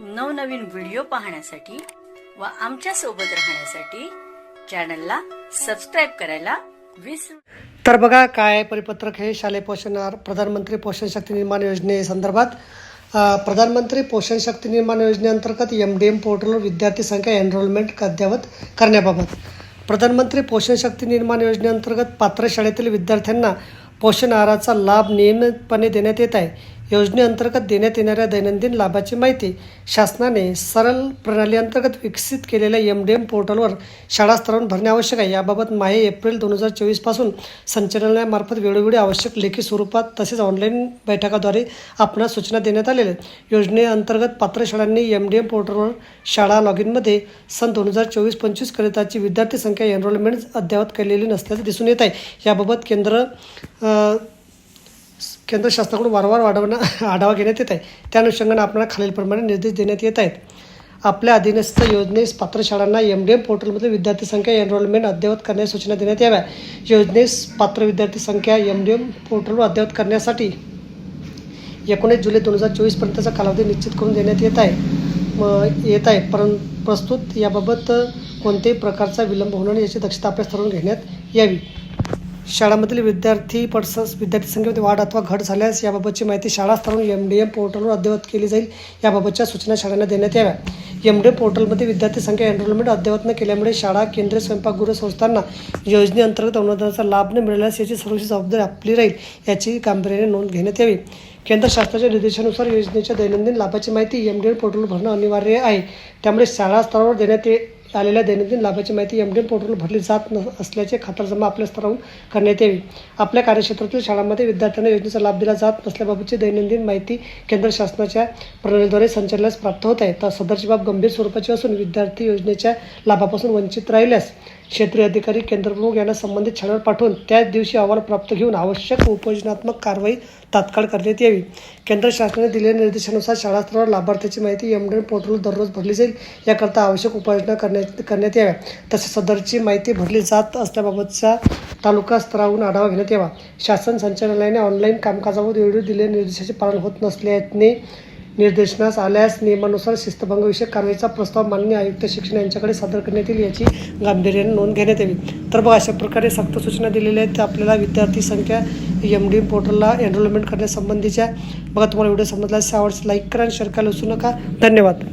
नवनवीन व्हिडिओ पाहण्यासाठी व आमच्यासोबत राहण्यासाठी चॅनलला सबस्क्राईब करायला विसरू तर बघा काय परिपत्रक हे शालेय पोषण आहार प्रधानमंत्री पोषण शक्ती निर्माण योजनेसंदर्भात प्रधानमंत्री पोषण शक्ती निर्माण योजनेअंतर्गत एम डी एम पोर्टलवर विद्यार्थी संख्या एनरोलमेंट अद्ययावत करण्याबाबत प्रधानमंत्री पोषण शक्ती निर्माण योजनेअंतर्गत पात्र शाळेतील विद्यार्थ्यांना पोषण आहाराचा लाभ नियमितपणे देण्यात येत आहे. योजनेअंतर्गत देण्यात येणाऱ्या दैनंदिन लाभाची माहिती शासनाने सरळ प्रणालीअंतर्गत विकसित केलेल्या एम डी एम पोर्टलवर शाळा स्तरावर भरणे आवश्यक आहे. याबाबत माहे एप्रिल दोन हजार चोवीसपासून संचालनालयामार्फत वेळोवेळी आवश्यक लेखी स्वरूपात तसेच ऑनलाईन बैठकाद्वारे आपणास सूचना देण्यात आलेल्या आहेत. योजनेअंतर्गत पात्र शाळांनी एम डी एम पोर्टलवर शाळा लॉग इनमध्ये सन दोन हजार चोवीस पंचवीसकरिताची विद्यार्थी संख्या एनरोलमेंट अद्ययावत केलेली नसल्याचे दिसून येत आहे. याबाबत केंद्र केंद्र शासनाकडून वारंवार वाढवणं आढावा घेण्यात येत आहे. त्या अनुषंगाने आपल्याला खालीलप्रमाणे निर्देश देण्यात येत आहेत. आपल्या अधीनस्थ योजनेस पात्र शाळांना एम डी एम पोर्टलमध्ये विद्यार्थी संख्या एनरोलमेंट अद्ययावत करण्यास सूचना देण्यात याव्या. योजनेस पात्र विद्यार्थी संख्या एम डी एम पोर्टलवर अद्ययावत करण्यासाठी एकोणीस जुलै दोन हजार चोवीसपर्यंतचा कालावधी निश्चित करून देण्यात येत आहे. म येत आहे. परं प्रस्तुत याबाबत कोणत्याही प्रकारचा विलंब होणार नाही याची दक्षता आपल्या करून घेण्यात यावी. शाळांमधील विद्यार्थी पडसस विद्यार्थी संख्येमध्ये वाढ अथवा घट झाल्यास याबाबतची माहिती शाळा स्तरावरून एम डी एम पोर्टलवर अद्ययावत केली जाईल. याबाबतच्या सूचना शाळांना देण्यात याव्या. एम डी एम पोर्टलमध्ये विद्यार्थी संख्या एनरोलमेंट अद्ययावत न केल्यामुळे शाळा केंद्रीय स्वयंपाकगृह संस्थांना योजनेअंतर्गत अनुदानाचा लाभ न मिळाल्यास याची सर्वोच्च जबाबदारी आपली राहील याची गांभीर्याने नोंद घेण्यात यावी. केंद्र शासनाच्या निर्देशानुसार योजनेच्या दैनंदिन लाभाची माहिती एम डी एम पोर्टलवर भरणं अनिवार्य आहे. त्यामुळे शाळा स्तरावर देण्यात ये आलेल्या दैनंदिन लाभाची माहिती एम डी एन पोर्टलवर भरली जात न असल्याचे खातरजमा आपल्या स्तरावरून करण्यात यावी. आपल्या कार्यक्षेत्रातील शाळांमध्ये विद्यार्थ्यांना योजनेचा लाभ दिला जात नसल्याबाबतची दैनंदिन माहिती केंद्र शासनाच्या प्रणालीद्वारे संचालनास प्राप्त होत आहे. तर सदरची बाब गंभीर स्वरूपाची असून विद्यार्थी योजनेच्या लाभापासून वंचित राहिल्यास क्षेत्रीय अधिकारी केंद्रप्रमुख यांना संबंधित शाळेवर पाठवून त्याच दिवशी अहवाल प्राप्त घेऊन आवश्यक उपयोजनात्मक कारवाई तात्काळ करण्यात यावी. केंद्र शासनाने दिलेल्या निर्देशानुसार शाळा स्तरावर लाभार्थ्याची माहिती एम डी पोर्टलवर दररोज भरली जाईल. याकरता आवश्यक उपाययोजना करण्यात करण्यात याव्या. तसेच सदरची माहिती भरली जात असल्याबाबतचा तालुका स्तरावरून आढावा घेण्यात यावा. शासन संचालनालयाने ऑनलाईन कामकाजावर वेळोवेळी दिलेल्या निर्देशाचे पालन होत नसल्याने निर्देशनास आल्यास नियमानुसार शिस्तभंगविषयक कारवाईचा प्रस्ताव माननीय आयुक्त शिक्षण यांच्याकडे सादर करण्यात येईल याची गांभीर्याने नोंद घेण्यात यावी. तर बघा अशा प्रकारे सक्त सूचना दिलेल्या आहेत. त्या आपल्याला विद्यार्थी संख्या एम डी पोर्टलला एनरोलमेंट करण्यासंबंधीच्या बघा तुम्हाला व्हिडिओ समजल्यास आवडस लाईक करा आणि शेअर करायला विसरू नका. धन्यवाद.